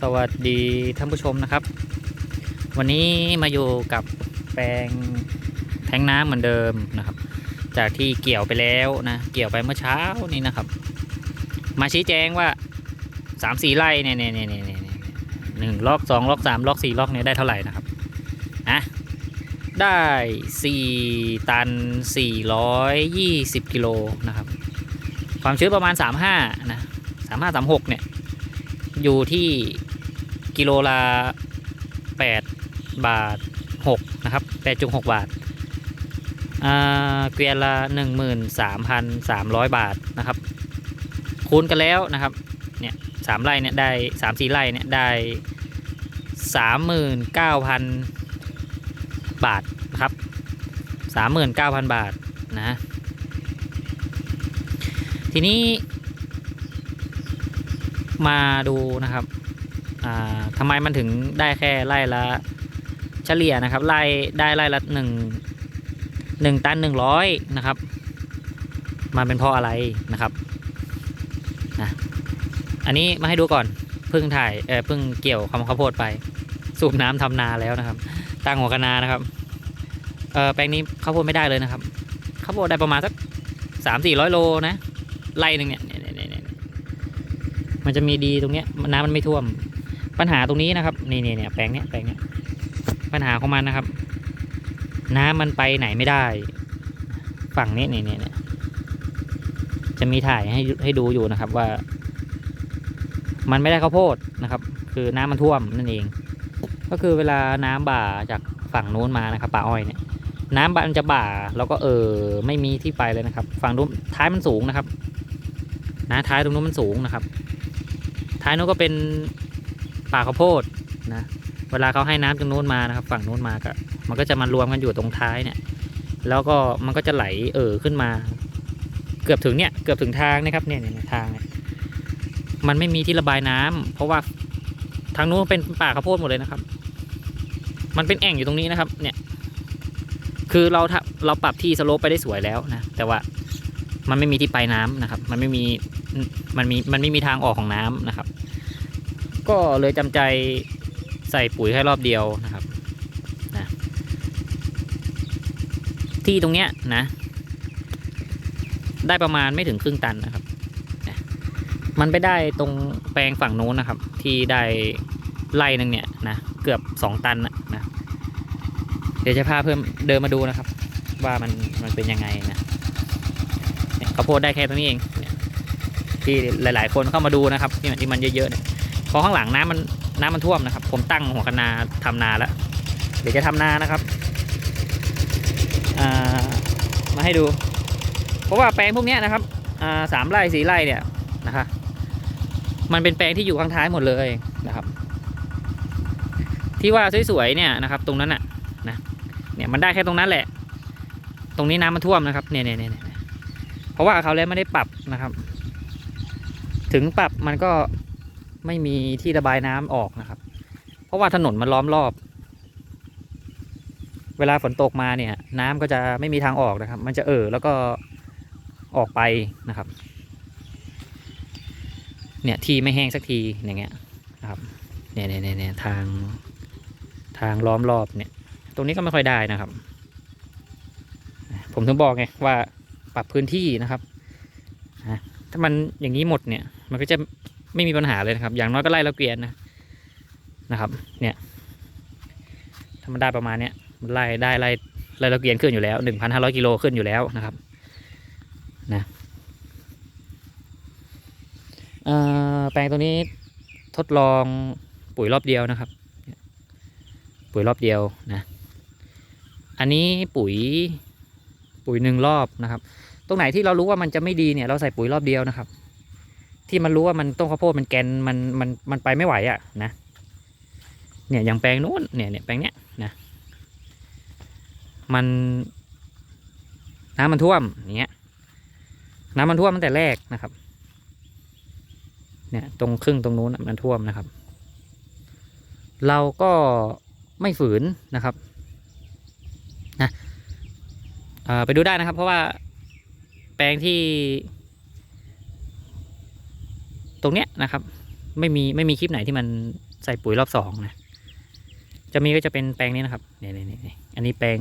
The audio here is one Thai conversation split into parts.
สวัสดีท่านผู้ชมนะครับ วันนี้มาอยู่กับแปลงแทงน้ำเหมือนเดิมนะครับ จากที่เกี่ยวไปแล้วนะเกี่ยวไปเมื่อเช้านี้นะครับ มาชี้แจงว่าสามสี่ไร่เนี่ยเนี่ยเนี่ยเนี่ยเนี่ยหนึ่งล็อกสองล็อกสามล็อกสี่ล็อกเนี่ยได้เท่าไหร่นะครับอะได้สี่ตันสี่ร้อยยี่สิบกิโลนะครับ ความชื้นประมาณสามห้านะสามห้าสามหกเนี่ย อยู่ที่กิโลละ8 บาท 6 นะครับ8.6 บาทอ่าเกวียนละ 13,300 บาทนะครับ คูณกันแล้วนะครับเนี่ยสามไร่เนี่ยได้สามสี่ไร่เนี่ยได้สามหมื่นเก้าพันบาทนะครับสามหมื่นเก้าพันบาทนะทีนี้ มาดูนะครับอ่าทำไมมันถึงได้แค่ไร่ละเฉลี่ยนะครับไร่ได้ไร่ละหนึ่งหนึ่งตันหนึ่งร้อยนะครับ มันเป็นเพราะอะไรนะครับนะอันนี้มาให้ดูก่อนเพิ่งถ่ายเออเพิ่งเกี่ยวคำข้าวโพดไป สูบน้ำทำนาแล้วนะครับ ตั้งหัวคะนานะครับเออแปลงนี้ข้าวโพดไม่ได้เลยนะครับข้าวโพดได้ประมาณสักสามสี่ร้อยโลนะไร่หนึ่งเนี่ย มันจะมีดีตรงเนี้ยน้ำมันไม่ท่วม ปัญหาตรงนี้นะครับ นี่นี่เนี่ยแปลงเนี้ยแปลงเนี้ยปัญหาของมันนะครับ น้ำมันไปไหนไม่ได้ ฝั่งนี้นี่นี่เนี่ยจะมีถ่ายให้ให้ดูอยู่นะครับว่า มันไม่ได้ข้าวโพดนะครับ คือน้ำมันท่วมนั่นเอง ก็คือเวลาน้ำบ่าจากฝั่งนู้นมานะครับป่าอ้อยเนี่ยน้ำมันจะบ่าแล้วก็เออไม่มีที่ไปเลยนะครับ ฝั่งนู้นท้ายมันสูงนะครับนะท้ายตรงนู้นมันสูงนะครับ ท้ายนู้นก็เป็นป่าข้าวโพดนะเวลาเขาให้น้ำตรงนู้นมานะครับ ฝั่งนู้นมาก็มันก็จะมารวมกันอยู่ตรงท้ายเนี่ย แล้วก็มันก็จะไหลเอ่อขึ้นมา เกือบถึงเนี่ยเกือบถึงทางนะครับเนี่ยเนี่ยทางเนี่ยมันไม่มีที่ระบายน้ำเพราะว่าทางนู้นเป็นป่าข้าวโพดหมดเลยนะครับ มันเป็นแอ่งอยู่ตรงนี้นะครับ เนี่ย คือเราเราปรับที่สโลปไปได้สวยแล้วนะแต่ว่า มันไม่มีที่ไปน้ำนะครับ มันไม่มีมันมีมันไม่มีทางออกของน้ำนะครับ ก็เลยจำใจใส่ปุ๋ยแค่รอบเดียวนะครับนะที่ตรงเนี้ยนะ ได้ประมาณไม่ถึงครึ่งตันนะครับนะมันไปได้ตรงแปลงฝั่งโน้นนะครับ ที่ได้ไร่นึงเนี่ยนะเกือบสองตันนะนะเดี๋ยวจะพาเพิ่มเดินมาดูนะครับ ว่ามันมันเป็นยังไงนะ ข้าวโพดได้แค่ตรงนี้เองที่หลาย ๆ คนเข้ามาดูนะครับที่มันที่มันเยอะๆเนี่ยพราะข้างหลังน้ำมันน้ำมันท่วมนะครับ ผมตั้งหัวคนาทำนาแล้ว เดี๋ยวจะทำนานะครับามาให้ดู เพราะว่าแปลงพวกนี้นะครับาสามไร่สี่ไร่เนี่ยนะคะมันเป็นแปลงที่อยู่ข้างท้ายหมดเลยนะครับ ที่ว่าสวยๆเนี่ยนะครับ ตรงนั้นน่ะนะเนี่ยมันได้แค่ตรงนั้นแหละ ตรงนี้น้ำมันท่วมนะครับเนี่ยเนี่ยเนี่ย เพราะว่าเขาแล้วไม่ได้ปรับนะครับ ถึงปรับมันก็ไม่มีที่ระบายน้ำออกนะครับ เพราะว่าถนนมันล้อมรอบ เวลาฝนตกมาเนี่ย น้ำก็จะไม่มีทางออกนะครับ มันจะเอ่อแล้วก็ออกไปนะครับ เนี่ยทีไม่แห้งสักทีอย่างเงี้ยนะครับเนี่ยเนี่ยเนี่ยเนี่ยทางทางล้อมรอบเนี่ย ตรงนี้ก็ไม่ค่อยได้นะครับ ผมถึงบอกไงว่า ปรับพื้นที่นะครับถ้ามันอย่างนี้หมดเนี่ย มันก็จะไม่มีปัญหาเลยนะครับ อย่างน้อยก็ไล่ละเกวียนนะนะครับ เนี่ยถ้ามันได้ประมาณเนี้ยมันไล่ได้ไล่ไล่ละเกวียนขึ้นอยู่แล้วหนึ่งพันห้าร้อยกิโลขึ้นอยู่แล้วนะครับนะแปลงตัวนี้ทดลองปุ๋ยรอบเดียวนะครับ ปุ๋ยรอบเดียวนะ อันนี้ปุ๋ยปุ๋ยหนึ่งรอบนะครับ ตรงไหนที่เรารู้ว่ามันจะไม่ดีเนี่ย เราใส่ปุ๋ยรอบเดียวนะครับ ที่มันรู้ว่ามันต้นข้าวโพดมันแกนมันมันมันไปไม่ไหวอะ่ะนะเนี่ยอย่างแปลงนู้นเนี่ยเนี่ยแปลงเนี้ยนะมันน้ำมันท่วมอย่างเงี้ยน้ำมันท่วมตั้งแต่แรกนะครับ เนี่ยตรงครึ่งตรงนู้นมันท่วมนะครับ เราก็ไม่ฝืนนะครับนะไปดูได้นะครับ เพราะว่า แปลงที่ ตรงเนี้ยนะครับ ไม่มีไม่มีคลิปไหนที่มันใส่ปุ๋ยรอบสองนะจะมีก็จะเป็นแปลงนี้นะครับเนี่ยเนี่ยเนี่ยอันนี้แปลง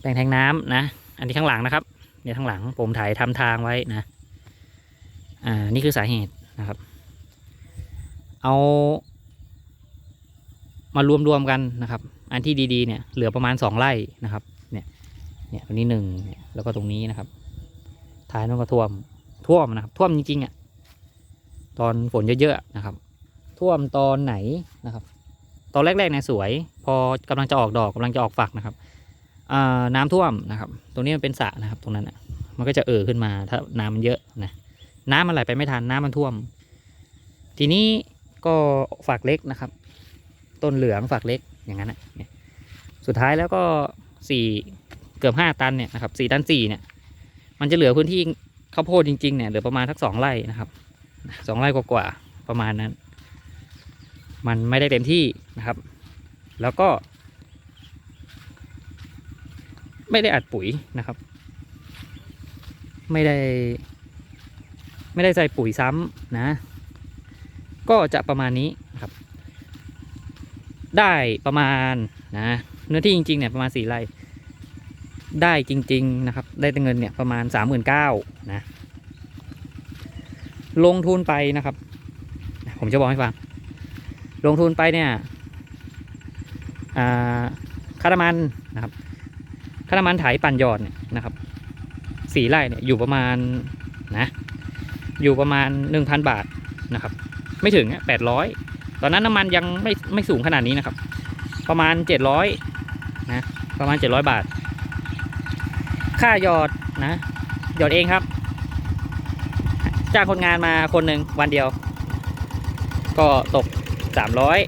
แปลงแทงน้ำนะ อันนี้ข้างหลังนะครับ เนี่ยข้างหลังผมถ่ายทำทางไว้นะ อ่า นี่คือสาเหตุนะครับ เอา มารวมรวมกันนะครับ อันที่ดีๆเนี่ยเหลือประมาณสองไร่นะครับ เนี่ย เนี่ยตรงนี้หนึ่งเนี่ยแล้วก็ตรงนี้นะครับ ท้ายมันก็ท่วม ท่วมนะครับ ท่วมจริงๆอะ ตอนฝนเยอะๆนะครับ ท่วมตอนไหนนะครับ ตอนแรกๆเนี่ยสวย พอกำลังจะออกดอกกำลังจะออกฝักนะครับอ่าน้ำท่วมนะครับ ตรงนี้มันเป็นสระนะครับ ตรงนั้นอะ มันก็จะเอ่อขึ้นมาถ้าน้ำมันเยอะนะ น้ำมันไหลไปไม่ทันน้ำมันท่วม ทีนี้ก็ฝักเล็กนะครับ ต้นเหลืองฝักเล็กอย่างนั้นนะเนี่ยสุดท้ายแล้วก็สี่เกือบห้าตันเนี่ยนะครับสี่ตันสี่เนี่ย มันจะเหลือพื้นที่ข้าวโพดจริงๆเนี่ยเหลือประมาณทักสองไร่นะครับสองไร่กว่าๆประมาณนั้น มันไม่ได้เต็มที่นะครับ แล้วก็ ไม่ได้อัดปุ๋ยนะครับ ไม่ได้ ไม่ได้ใส่ปุ๋ยซ้ำนะ ก็จะประมาณนี้นะครับ ได้ประมาณนะเนื้อที่จริงๆเนี่ยประมาณสี่ไร่ ได้จริง ๆ นะครับ ได้เงินเนี่ยประมาณสามหมื่นเก้านะลงทุนไปนะครับ ผมจะบอกให้ฟัง ลงทุนไปเนี่ยค่าน้ำมันนะครับค่าน้ำมันไถปั่นหยอดเนี่ยนะครับสี่ไร่เนี่ยอยู่ประมาณนะอยู่ประมาณหนึ่งพันบาทนะครับ ไม่ถึงแปดร้อยตอนนั้นน้ำมันยังไม่ไม่สูงขนาดนี้นะครับ ประมาณเจ็ดร้อยนะประมาณเจ็ดร้อยบาท ค่าหยอดนะหยอดเองครับ จ้างคนงานมาคนหนึ่งวันเดียว ก็ตกสามร้อย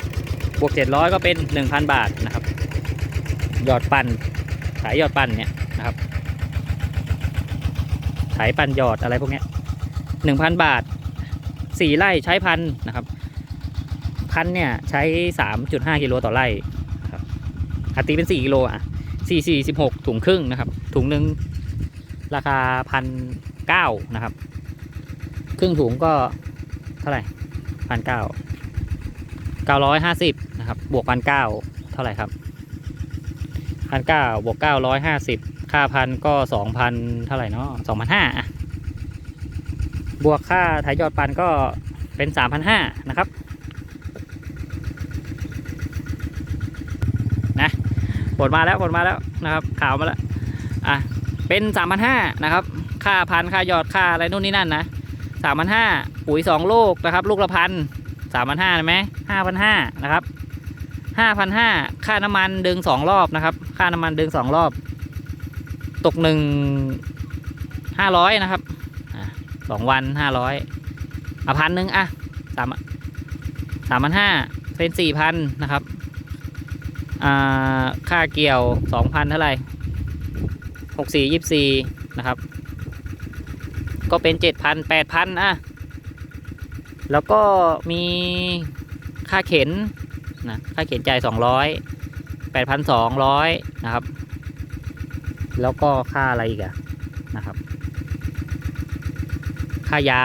บวกเจ็ดร้อยก็เป็นหนึ่งพันบาทนะครับ หยอดปั่นขายหยอดปั่นเนี่ยนะครับขายปั่นหยอดอะไรพวกนี้หนึ่งพันบาทสี่ไร่ใช้พันนะครับพันเนี่ยใช้สามจุดห้ากิโลต่อไร่ครับอาตีเป็นสี่กิโลอะ สี่สี่สิบหกถุงครึ่งนะครับ ถุงหนึ่งราคาพันเก้านะครับ ครึ่งถุงก็เท่าไหร่พันเก้าเก้าร้อยห้าสิบนะครับ บวกพันเก้าเท่าไหร่ครับพันเก้าบวกเก้าร้อยห้าสิบค่าพันก็สองพันเท่าไหร่เนาะสองพันห้าบวกค่าถ่ายยอดปันก็เป็นสามพันห้านะครับ นะ ผลมาแล้วผลมาแล้วนะครับข่าวมาแล้วอะเป็นสามพันห้านะครับ ค่าพันค่ายอดค่าอะไรนู่นนี่นั่นนะสามพันห้าปุ๋ยสองลูกนะครับ ลูกละพันสามพันห้าไหมห้าพันห้านะครับห้าพันห้าค่าน้ำมันดึงสองรอบนะครับ ค่าน้ำมันดึงสองรอบ ตกหนึ่งห้าร้อยนะครับสองวันห้าร้อยอะพันหนึ่งอะสามสามพันห้าเป็นสี่พันนะครับ ค่าเกี่ยวสองพันเท่าไหร่หกสี่ยี่สี่นะครับ ก็เป็นเจ็ดพันแปดพันอะ แล้วก็มีค่าเข็นนะค่าเข็นจ่ายสองร้อยแปดพันสองร้อยนะครับ แล้วก็ค่าอะไรอีกอะนะครับ ค่ายา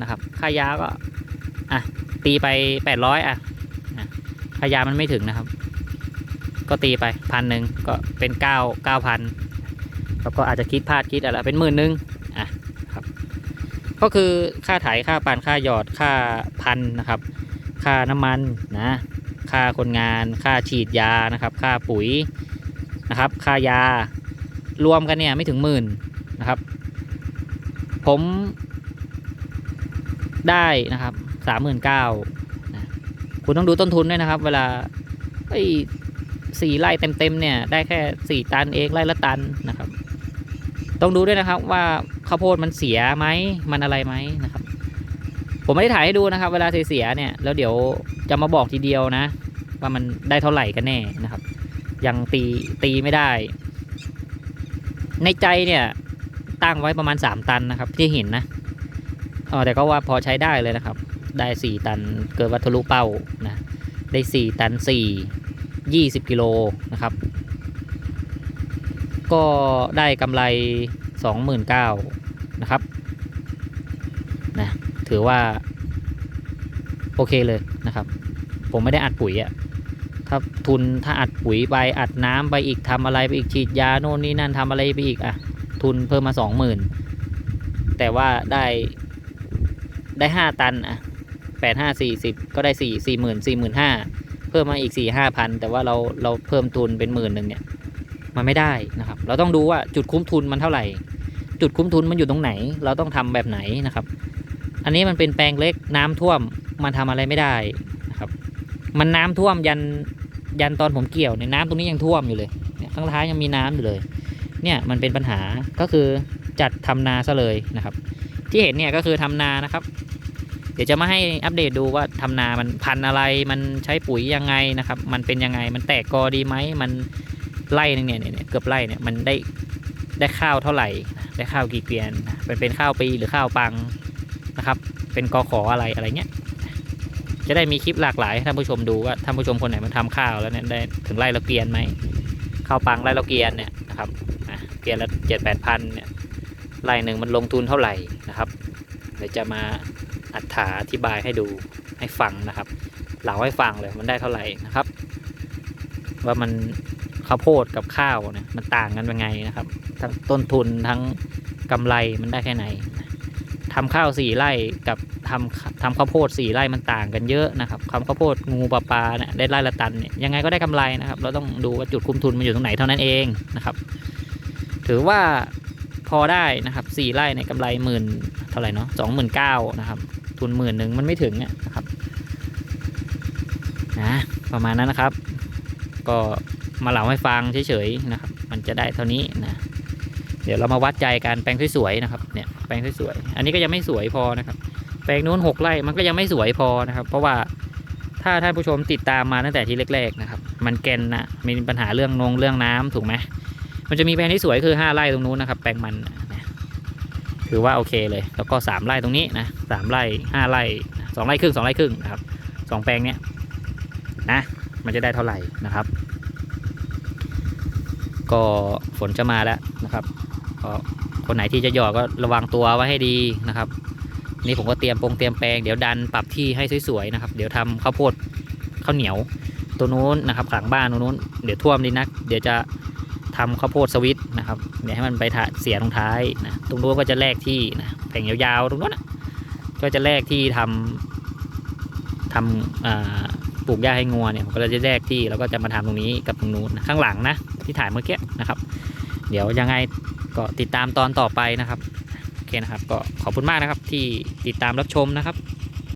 นะครับ ค่ายาก็ อะ ตีไปแปดร้อยอะค่ายามันไม่ถึงนะครับ ก็ตีไปพันหนึ่งก็เป็นเก้าเก้าพันแล้วก็อาจจะคิดพลาดคิดอะไรเป็นหมื่นหนึ่งอะครับ ก็คือค่าไถค่าปั่นค่าหยอดค่าพันนะครับ ค่าน้ำมันนะค่าคนงาน ค่าฉีดยานะครับ ค่าปุ๋ยนะครับ ค่ายารวมกันเนี่ยไม่ถึงหมื่นนะครับ ผมได้นะครับสามหมื่นเก้าคุณต้องดูต้นทุนด้วยนะครับ เวลาไอ้ สี่ไร่เต็มๆเนี่ยได้แค่สี่ตันเองไร่ละตันนะครับ ต้องดูด้วยนะครับว่าข้าวโพดมันเสียไหมมันอะไรไหมนะครับ ผมไม่ได้ถ่ายให้ดูนะครับ เวลาเสียเนี่ยแล้วเดี๋ยวจะมาบอกทีเดียวนะ ว่ามันได้เท่าไหร่กันแน่นะครับ ยังตีตีไม่ได้ ในใจเนี่ยตั้งไว้ประมาณ 3 ตันนะครับ ที่เห็นนะอ๋อแต่ก็ว่าพอใช้ได้เลยนะครับ ได้ 4 ตันเกิดวัตถุลุเป้านะได้ 4 ตัน 4 20 กิโลนะครับ ก็ได้กำไร 29,000นะครับนะถือว่า โอเคเลยนะครับ ผมไม่ได้อัดปุ๋ยอะถ้าทุนถ้าอัดปุ๋ยไปอัดน้ำไปอีกทำอะไรไปอีกฉีดยาโน่นนี่นั่นทำอะไรไปอีกอะทุนเพิ่มมาสองหมื่นแต่ว่าได้ได้ห้าตันอะแปดห้าสี่สิบก็ได้สี่สี่หมื่นสี่หมื่นห้า พิ่มมาอีกสี่ห้าพันแต่ว่าเราเราเพิ่มทุนเป็นหมื่นหนึ่งเนี่ยมันไม่ได้นะครับ เราต้องดูว่าจุดคุ้มทุนมันเท่าไหร่ จุดคุ้มทุนมันอยู่ตรงไหน เราต้องทำแบบไหนนะครับ อันนี้มันเป็นแปลงเล็กน้ำท่วมมันทำอะไรไม่ได้นะครับ มันน้ำท่วมยันยันตอนผมเกี่ยวเนี่ยน้ำตรงนี้ยังท่วมอยู่เลยข้างท้ายยังมีน้ำอยู่เลย เนี่ยมันเป็นปัญหาก็คือจัดทำนาซะเลยนะครับ ที่เห็นเนี่ยก็คือทำนานะครับ ดี๋ยวจะมาให้อัปเดตดูว่าทำนามันพันอะไรมันใช้ปุ๋ยยังไงนะครับ มันเป็นยังไงมันแตกกอดีไหมมันไล่นึงเนี่ยเนี่ยเกือบไล่เนี่ยมันได้ได้ข้าวเท่าไหร่ ได้ข้าวกี่เกวียนเป็นเป็นข้าวปีหรือข้าวปังนะครับ เป็นกอขออะไรอะไรเงี้ยจะได้มีคลิปหลากหลายให้ท่านผู้ชมดูว่าท่านผู้ชมคนไหนมันทำข้าวแล้วเนี่ยได้ถึงไร่ละเกวียนไหมข้าวปังไร่ละเกวียนเนี่ยนะครับเกวียนละเจ็ดแปดพันเนี่ยไร่หนึ่งมันลงทุนเท่าไหร่นะครับเดี๋ยวจะมา อัถาอธิบายให้ดูให้ฟังนะครับเล่าให้ฟังเลยมันได้เท่าไหร่นะครับ ว่ามันข้าวโพดกับข้าวเนี่ยมันต่างกันยังไงนะครับ ทั้งต้นทุนทั้งกำไรมันได้แค่ไหนทำข้าวสี่ไร่กับทำทำข้าวโพดสี่ไร่มันต่างกันเยอะนะครับทำข้าวโพดงูปลาปลาเนี่ยได้ไร่ละตันเนี่ยยังไงก็ได้กำไรนะครับ เราต้องดูว่าจุดคุ้มทุนมันอยู่ตรงไหนเท่านั้นเองนะครับ ถือว่าพอได้นะครับสี่ไร่ในยกำไรหมื่นเท่าไหร่เนาะสองหมื่นเก้านะครับ ทุนหมื่นหนึ่งมันไม่ถึงนะครับนะประมาณนั้นนะครับ ก็มาเล่าให้ฟังเฉยๆนะครับ มันจะได้เท่านี้นะเดี๋ยวเรามาวัดใจกันแปลงสวยๆนะครับเนี่ยแปลงสวยๆอันนี้ก็ยังไม่สวยพอนะครับ แปลงนู้นหกไร่มันก็ยังไม่สวยพอนะครับ เพราะว่าถ้าท่านผู้ชมติดตามมาตั้งแต่ที่แรกๆนะครับ มันแกนนะมีปัญหาเรื่องนงเรื่องน้ำถูกไหมมันจะมีแปลงที่สวยคือห้าไร่ตรงนู้นนะครับ แปลงมัน นะถือว่าโอเคเลย แล้วก็สามไร่ตรงนี้นะสามไร่ห้าไร่สองไร่ครึ่งสองไร่ครึ่งนะครับสองแปลงเนี้ยนะมันจะได้เท่าไหร่นะครับ ก็ฝนจะมาแล้วนะครับก็คนไหนที่จะหยอดก็ระวังตัวไว้ให้ดีนะครับ นี่ผมก็เตรียมปงเตรียมแปลงเดี๋ยวดันปรับที่ให้สวยๆนะครับ เดี๋ยวทำข้าวโพดข้าวเหนียวตัวนู้นนะครับหลังบ้านตัวนู้นเดี๋ยวท่วมดีนัก เดี๋ยวจะ ทำข้าวโพดสวิตนะครับเดี๋ยวให้มันไปถ่าเสียตรงท้ายนะตรงนู้นก็จะแลกที่นะแผงยาวๆตรงนู้นนะก็จะแลกที่ทำทำปลูกหญ้าให้งัวเนี่ยผมก็จะแลกที่แล้วก็จะมาทำตรงนี้กับตรงนู้นข้างหลังนะที่ถ่ายเมื่อกี้นะครับ เดี๋ยวยังไงก็ติดตามตอนต่อไปนะครับโอเคนะครับ ก็ขอบคุณมากนะครับที่ติดตามรับชมนะครับ